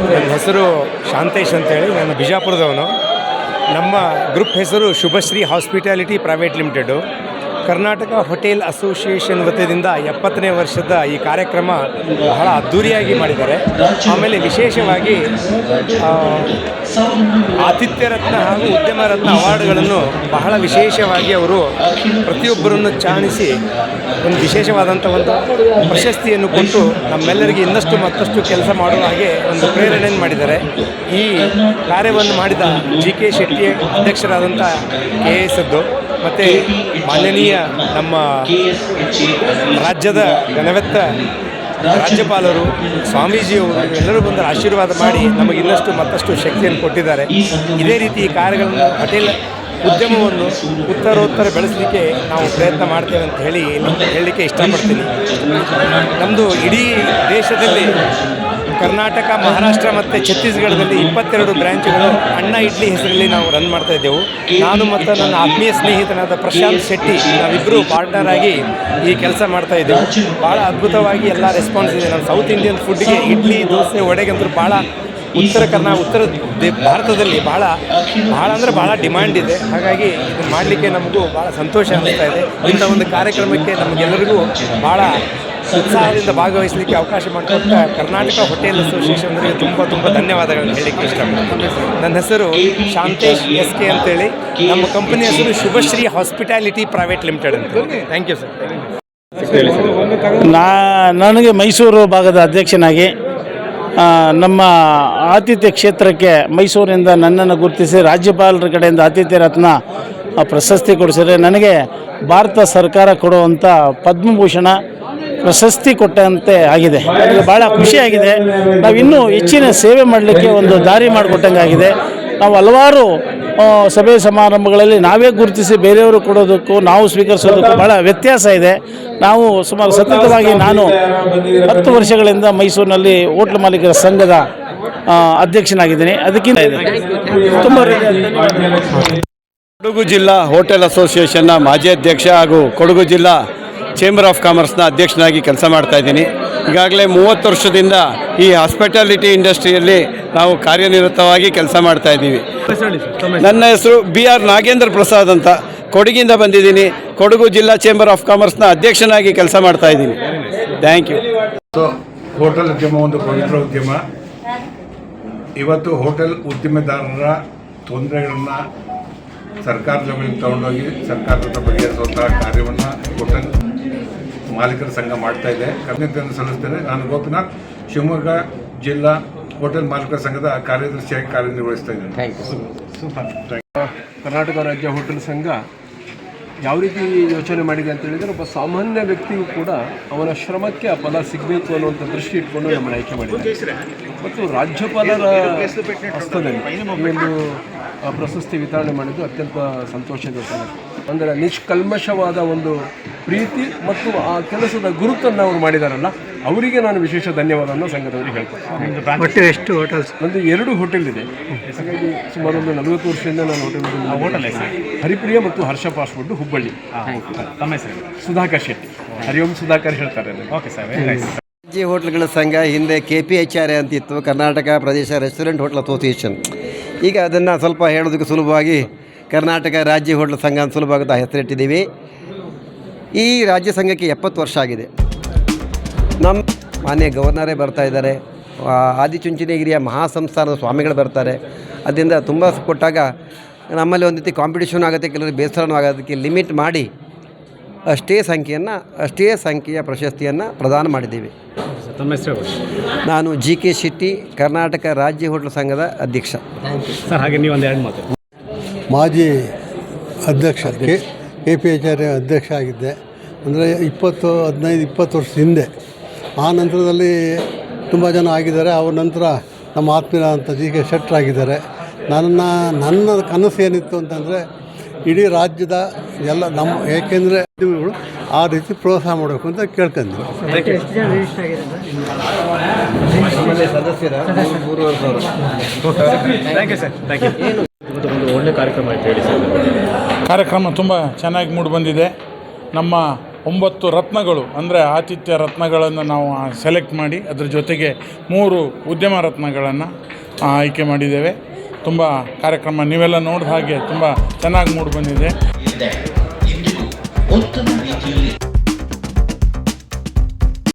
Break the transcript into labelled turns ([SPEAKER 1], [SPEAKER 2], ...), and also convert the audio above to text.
[SPEAKER 1] ನನ್ನ ಹೆಸರು ಶಾಂತೇಶ್ ಅಂತೇಳಿ, ನಾನು ಬಿಜಾಪುರದವನು. ನಮ್ಮ ಗ್ರೂಪ್ ಹೆಸರು Shubhashree hospitality private limited. Karnataka hotel association ವತಿಯಿಂದ ಎಪ್ಪತ್ತನೇ ವರ್ಷದ ಈ ಕಾರ್ಯಕ್ರಮ ಬಹಳ ಅದ್ಧೂರಿಯಾಗಿ ಮಾಡಿದ್ದಾರೆ. ಆಮೇಲೆ ವಿಶೇಷವಾಗಿ ಆತಿಥ್ಯ ರತ್ನ ಹಾಗೂ ಉದ್ಯಮ ರತ್ನ ಅವಾರ್ಡ್ಗಳನ್ನು ಬಹಳ ವಿಶೇಷವಾಗಿ ಅವರು ಪ್ರತಿಯೊಬ್ಬರನ್ನು ಚಾಣಿಸಿ ಒಂದು ವಿಶೇಷವಾದಂಥ ಒಂದು ಪ್ರಶಸ್ತಿಯನ್ನು ಕೊಟ್ಟು ನಮ್ಮೆಲ್ಲರಿಗೆ ಇನ್ನಷ್ಟು ಮತ್ತಷ್ಟು ಕೆಲಸ ಮಾಡುವ ಹಾಗೆ ಒಂದು ಪ್ರೇರಣೆಯನ್ನು ಮಾಡಿದ್ದಾರೆ. ಈ ಕಾರ್ಯವನ್ನು ಮಾಡಿದ ಜಿ ಕೆ ಶೆಟ್ಟಿ ಅಧ್ಯಕ್ಷರಾದಂಥ ಕೆ ಎಸ್ ಅದ್ದು ಮತ್ತು ಮಾನನೀಯ ನಮ್ಮ ರಾಜ್ಯದ ಘನವೆತ್ತ ರಾಜ್ಯಪಾಲರು, ಸ್ವಾಮೀಜಿಯವರು ಎಲ್ಲರೂ ಬಂದು ಆಶೀರ್ವಾದ ಮಾಡಿ ನಮಗೆ ಇನ್ನಷ್ಟು ಮತ್ತಷ್ಟು ಶಕ್ತಿಯನ್ನು ಕೊಟ್ಟಿದ್ದಾರೆ. ಇದೇ ರೀತಿ ಈ ಕಾರ್ಯಗಳನ್ನು ಹೋಟೆಲ್ ಉದ್ಯಮವನ್ನು ಉತ್ತರೋತ್ತರ ಬೆಳೆಸಲಿಕ್ಕೆ ನಾವು ಪ್ರಯತ್ನ ಮಾಡ್ತೇವೆ ಅಂತ ಹೇಳಿ ಹೇಳಲಿಕ್ಕೆ ಇಷ್ಟಪಡ್ತೀನಿ. ನಮ್ಮದು ಇಡೀ ದೇಶದಲ್ಲಿ ಕರ್ನಾಟಕ, ಮಹಾರಾಷ್ಟ್ರ ಮತ್ತು ಛತ್ತೀಸ್ಗಢದಲ್ಲಿ ಇಪ್ಪತ್ತೆರಡು ಬ್ರ್ಯಾಂಚ್ಗಳು ಅಣ್ಣ ಇಡ್ಲಿ ಹೆಸರಲ್ಲಿ ನಾವು ರನ್ ಮಾಡ್ತಾ ಇದ್ದೆವು. ನಾನು ಮತ್ತು ನನ್ನ ಆತ್ಮೀಯ ಸ್ನೇಹಿತನಾದ ಪ್ರಶಾಂತ್ ಶೆಟ್ಟಿ ನಾವಿಬ್ಬರು ಪಾರ್ಟ್ನರ್ ಆಗಿ ಈ ಕೆಲಸ ಮಾಡ್ತಾ ಇದ್ದೆವು. ಭಾಳ ಅದ್ಭುತವಾಗಿ ಎಲ್ಲ ರೆಸ್ಪಾನ್ಸ್ ಇದೆ. ನಮ್ಮ ಸೌತ್ ಇಂಡಿಯನ್ ಫುಡ್ಗೆ ಇಡ್ಲಿ, ದೋಸೆ ವಡೆಗಂತೂ ಭಾಳ ಉತ್ತರ ಕರ್ನಾಟಕ ಉತ್ತರ ಭಾರತದಲ್ಲಿ ಭಾಳ ಭಾಳ ಅಂದರೆ ಭಾಳ ಡಿಮ್ಯಾಂಡ್ ಇದೆ. ಹಾಗಾಗಿ ಇದು ಮಾಡಲಿಕ್ಕೆ ನಮಗೂ ಭಾಳ ಸಂತೋಷ ಅನ್ನಿಸ್ತಾ ಇದೆ. ಇಂಥ ಒಂದು ಕಾರ್ಯಕ್ರಮಕ್ಕೆ ನಮಗೆಲ್ಲರಿಗೂ ಭಾಳ ಉತ್ಸಾಹದಿಂದ ಭಾಗವಹಿಸಲಿಕ್ಕೆ ಅವಕಾಶ ಮಾಡಿಕೊಟ್ಟ ಕರ್ನಾಟಕ ಹೋಟೆಲ್ ಅಸೋಸಿಯೇಷನ್ಗೆ ತುಂಬ ತುಂಬ ಧನ್ಯವಾದಗಳನ್ನು ಹೇಳಲಿಕ್ಕೆ ಇಷ್ಟಪಡ್ತೀನಿ. ನನ್ನ ಹೆಸರು ಶಾಂತೇಶ್ ಎಸ್ ಕೆ ಅಂತೇಳಿ. ನಮ್ಮ ಕಂಪನಿ ಹೆಸರು ಶುಭಶ್ರೀ ಹಾಸ್ಪಿಟಾಲಿಟಿ ಪ್ರೈವೇಟ್ ಲಿಮಿಟೆಡ್ ಅಂತ. ಥ್ಯಾಂಕ್ ಯು ಸರ್
[SPEAKER 2] ನಾ, ನನಗೆ ಮೈಸೂರು ಭಾಗದ ಅಧ್ಯಕ್ಷನಾಗಿ ನಮ್ಮ ಆತಿಥ್ಯ ಕ್ಷೇತ್ರಕ್ಕೆ ಮೈಸೂರಿನಿಂದ ನನ್ನನ್ನು ಗುರುತಿಸಿ ರಾಜ್ಯಪಾಲರ ಕಡೆಯಿಂದ ಆತಿಥ್ಯ ರತ್ನ ಪ್ರಶಸ್ತಿ ಕೊಡಿಸಿದ್ರೆ ನನಗೆ ಭಾರತ ಸರ್ಕಾರ ಕೊಡುವಂಥ ಪದ್ಮಭೂಷಣ ಪ್ರಶಸ್ತಿ ಕೊಟ್ಟಂತೆ ಆಗಿದೆ. ಬಹಳ ಭಾಳ ಖುಷಿಯಾಗಿದೆ. ನಾವು ಇನ್ನೂ ಹೆಚ್ಚಿನ ಸೇವೆ ಮಾಡಲಿಕ್ಕೆ ಒಂದು ದಾರಿ ಮಾಡಿಕೊಟ್ಟಂಗೆ ಆಗಿದೆ ನಾವು ಹಲವಾರು ಸಭೆ ಸಮಾರಂಭಗಳಲ್ಲಿ ನಾವೇ ಗುರುತಿಸಿ ಬೇರೆಯವರು ಕೊಡೋದಕ್ಕೂ, ನಾವು ಸ್ವೀಕರಿಸೋದಕ್ಕೂ ಭಾಳ ವ್ಯತ್ಯಾಸ ಇದೆ. ನಾವು ಸುಮಾರು ಸತತವಾಗಿ ನಾನು ಹತ್ತು ವರ್ಷಗಳಿಂದ ಮೈಸೂರಿನಲ್ಲಿ ಹೋಟ್ಲು ಮಾಲೀಕರ ಸಂಘದ ಅಧ್ಯಕ್ಷನಾಗಿದ್ದೀನಿ. ಅದಕ್ಕಿಂತ ಇದೆ. ತುಂಬ
[SPEAKER 3] ಕೊಡಗು ಜಿಲ್ಲಾ ಹೋಟೆಲ್ ಅಸೋಸಿಯೇಷನ್ನ ಮಾಜಿ ಅಧ್ಯಕ್ಷ ಹಾಗೂ ಕೊಡಗು ಜಿಲ್ಲಾ ಚೇಂಬರ್ ಆಫ್ ಕಾಮರ್ಸ್ನ ಅಧ್ಯಕ್ಷನಾಗಿ ಕೆಲಸ ಮಾಡ್ತಾ ಇದ್ದೀನಿ. ಈಗಾಗಲೇ ಮೂವತ್ತು ವರ್ಷದಿಂದ ಈ ಹಾಸ್ಪಿಟಾಲಿಟಿ ಇಂಡಸ್ಟ್ರಿಯಲ್ಲಿ ನಾವು ಕಾರ್ಯನಿರತವಾಗಿ ಕೆಲಸ ಮಾಡ್ತಾ ಇದ್ದೀವಿ. ನನ್ನ ಹೆಸರು ಬಿ ಆರ್ ನಾಗೇಂದ್ರ ಪ್ರಸಾದ್ ಅಂತ ಕೊಡಗಿಂದ ಬಂದಿದ್ದೀನಿ. ಕೊಡಗು ಜಿಲ್ಲಾ ಚೇಂಬರ್ ಆಫ್ ಕಾಮರ್ಸ್ನ ಅಧ್ಯಕ್ಷನಾಗಿ ಕೆಲಸ ಮಾಡ್ತಾ ಇದ್ದೀನಿ. ಥ್ಯಾಂಕ್ ಯು
[SPEAKER 4] ಹೋಟೆಲ್ ಉದ್ಯಮ ಒಂದು ಪವಿತ್ರ ಉದ್ಯಮ. ಇವತ್ತು ಹೋಟೆಲ್ ಉದ್ಯಮೆದಾರರ ತೊಂದರೆಗಳನ್ನು ಸರ್ಕಾರದ ಲೆವೆಲ್ಗೆ ತಗೊಂಡೋಗಿ ಸರ್ಕಾರದ ಬಗೆಹರಿಸುವಂತಹ ಕಾರ್ಯವನ್ನು ಹೋಟೆಲ್ ಮಾಲೀಕರ ಸಂಘ ಮಾಡ್ತಾ ಇದೆ. ಕೃತಜ್ಞತೆಯನ್ನು ಸಲ್ಲಿಸ್ತೇನೆ ನಾನು ಗೋಪಿನಾಥ್ ಶಿವಮೊಗ್ಗ ಜಿಲ್ಲಾ ಹೋಟೆಲ್ ಮಾಲೀಕರ ಸಂಘದ ಕಾರ್ಯದರ್ಶಿಯಾಗಿ ಕಾರ್ಯನಿರ್ವಹಿಸ್ತಾ ಇದ್ದೇನೆ.
[SPEAKER 5] ಕರ್ನಾಟಕ ರಾಜ್ಯ ಹೋಟೆಲ್ ಸಂಘ ಯಾವ ರೀತಿ ಯೋಚನೆ ಮಾಡಿದೆ ಅಂತ ಹೇಳಿದರೆ ಒಬ್ಬ ಸಾಮಾನ್ಯ ವ್ಯಕ್ತಿಯೂ ಕೂಡ ಅವನ ಶ್ರಮಕ್ಕೆ ಆ ಫಲ ಸಿಗಬೇಕು ಅನ್ನುವಂಥ ದೃಷ್ಟಿ ಇಟ್ಕೊಂಡು ನಮ್ಮನ್ನು ಆಯ್ಕೆ ಮಾಡಿದ್ದಾರೆ ಮತ್ತು ರಾಜ್ಯಪಾಲರ ಹಸ್ತದಲ್ಲಿ ಒಂದು ಆ, ಪ್ರಶಸ್ತಿ ವಿತರಣೆ ಮಾಡಿದ್ದು ಅತ್ಯಂತ ಸಂತೋಷದ ಸಂಗತಿ. ಅಂದರೆ ನಿಷ್ಕಲ್ಮಶವಾದ ಒಂದು ಪ್ರೀತಿ ಮತ್ತು ಆ ಕೆಲಸದ ಗುರುತನ್ನು ಅವರು ಮಾಡಿದಾರಲ್ಲ ಅವರಿಗೆ ನಾನು ವಿಶೇಷ ಧನ್ಯವಾದವನ್ನು ಸಂಘದವರಿಗೆ ಹೇಳ್ಕೊಡ್ತೀನಿ.
[SPEAKER 6] ಒಟ್ಟು ಎಷ್ಟು ಹೋಟೆಲ್ಸ್
[SPEAKER 5] ನಂದು ಎರಡು ಹೋಟೆಲ್ ಇದೆ ಹಾಗಾಗಿ ಸುಮಾರು ಒಂದು ನಲವತ್ತು ವರ್ಷದಿಂದ ನಾನು ಹೋಟೆಲ್ ಹೋಟೆಲ್ ಹರಿಪ್ರಿಯ ಮತ್ತು ಹರ್ಷ ಫಾಸ್ಟ್ ಫುಡ್ ಹುಬ್ಬಳ್ಳಿ.
[SPEAKER 6] ತಮ್ಮ ಹೆಸರು?
[SPEAKER 5] ಸುಧಾಕರ್ ಶೆಟ್ಟಿ. ಹರಿಓಂ ಸುಧಾಕರ್ ಹೇಳ್ತಾರೆ
[SPEAKER 6] ಓಕೆ ಸರ್
[SPEAKER 7] ರಾಜ್ಯ ಹೋಟ್ಲ್ಗಳ ಸಂಘ ಹಿಂದೆ ಕೆ ಪಿ ಎಚ್ ಆರ್ ಅಂತಿತ್ತು. ಕರ್ನಾಟಕ ಪ್ರದೇಶ ರೆಸ್ಟೋರೆಂಟ್ ಹೋಟ್ಲ್ ಅಸೋಸಿಯೇಷನ್. ಈಗ ಅದನ್ನು ಸ್ವಲ್ಪ ಹೇಳೋದಕ್ಕೆ ಸುಲಭವಾಗಿ ಕರ್ನಾಟಕ ರಾಜ್ಯ ಹೋಟ್ಲ್ ಸಂಘ ಅಂತ ಸುಲಭವಾಗುತ್ತಾ ಹೆಸರಿಟ್ಟಿದ್ದೀವಿ. ಈ ರಾಜ್ಯ ಸಂಘಕ್ಕೆ ಎಪ್ಪತ್ತು ವರ್ಷ ಆಗಿದೆ. ನಮ್ಮ ಮಾನ್ಯ ಗವರ್ನರೇ ಬರ್ತಾ ಇದ್ದಾರೆ. ಆದಿಚುಂಚನಗಿರಿಯ ಮಹಾಸಂಸ್ಥಾನದ ಸ್ವಾಮಿಗಳು ಬರ್ತಾರೆ. ಅದರಿಂದ ತುಂಬ ಕೊಟ್ಟಾಗ ನಮ್ಮಲ್ಲಿ ಒಂದು ರೀತಿ ಕಾಂಪಿಟೇಷನ್ ಆಗುತ್ತೆ ಕೆಲವರು ಬೇಸರನೂ ಆಗೋದಕ್ಕೆ ಲಿಮಿಟ್ ಮಾಡಿ ಅಷ್ಟೇ ಸಂಖ್ಯೆಯನ್ನು ಅಷ್ಟೇ ಸಂಖ್ಯೆಯ ಪ್ರಶಸ್ತಿಯನ್ನು ಪ್ರದಾನ ಮಾಡಿದ್ದೀವಿ. ನಾನು ಜಿ ಕೆ ಶೆಟ್ಟಿ ಕರ್ನಾಟಕ ರಾಜ್ಯ ಹೋಟ್ಲ್ ಸಂಘದ ಅಧ್ಯಕ್ಷ.
[SPEAKER 6] ಸರ್ ಹಾಗೆ ನೀವು ಒಂದು ಎರಡು ಮಾತು.
[SPEAKER 8] ಮಾಜಿ ಅಧ್ಯಕ್ಷ K K P H R ಅಧ್ಯಕ್ಷ ಆಗಿದ್ದೆ. ಅಂದರೆ ಇಪ್ಪತ್ತು ಹದಿನೈದು ಇಪ್ಪತ್ತು ವರ್ಷ ಹಿಂದೆ. ಆ ನಂತರದಲ್ಲಿ ತುಂಬ ಜನ ಆಗಿದ್ದಾರೆ. ಅವ್ರ ನಂತರ ನಮ್ಮ ಆತ್ಮೀಯ ಅಂತ ಜಿ ಕೆ ಶೆಟ್ಟರ್ ಆಗಿದ್ದಾರೆ. ನನ್ನ ನನ್ನ ಕನಸು ಏನಿತ್ತು ಅಂತಂದರೆ ಇಡೀ ರಾಜ್ಯದ ಎಲ್ಲ ನಮ್ಮ ಏಕೆಂದರೆ ಉದ್ಯಮಿಗಳು ಆ ರೀತಿ ಪ್ರೋತ್ಸಾಹ ಮಾಡಬೇಕು ಅಂತ ಕೇಳ್ಕೊಂತೀನಿ
[SPEAKER 6] ಥ್ಯಾಂಕ್ ಒಂದು ಒಳ್ಳೆ ಕಾರ್ಯಕ್ರಮ ಅಂತ ಹೇಳಿ ಸರ್.
[SPEAKER 9] ಕಾರ್ಯಕ್ರಮ ತುಂಬ ಚೆನ್ನಾಗಿ ಮೂಡಿಬಂದಿದೆ ನಮ್ಮ ಒಂಬತ್ತು ರತ್ನಗಳು ಅಂದರೆ ಆತಿಥ್ಯ ರತ್ನಗಳನ್ನು ನಾವು ಸೆಲೆಕ್ಟ್ ಮಾಡಿ ಅದ್ರ ಜೊತೆಗೆ ಮೂರು ಉದ್ಯಮ ರತ್ನಗಳನ್ನು ಆಯ್ಕೆ ಮಾಡಿದ್ದೇವೆ. ತುಂಬ ಕಾರ್ಯಕ್ರಮ ನೀವೆಲ್ಲ ನೋಡಿದ ಹಾಗೆ ತುಂಬ ಚೆನ್ನಾಗಿ ಮೂಡಿ ಬಂದಿದೆ.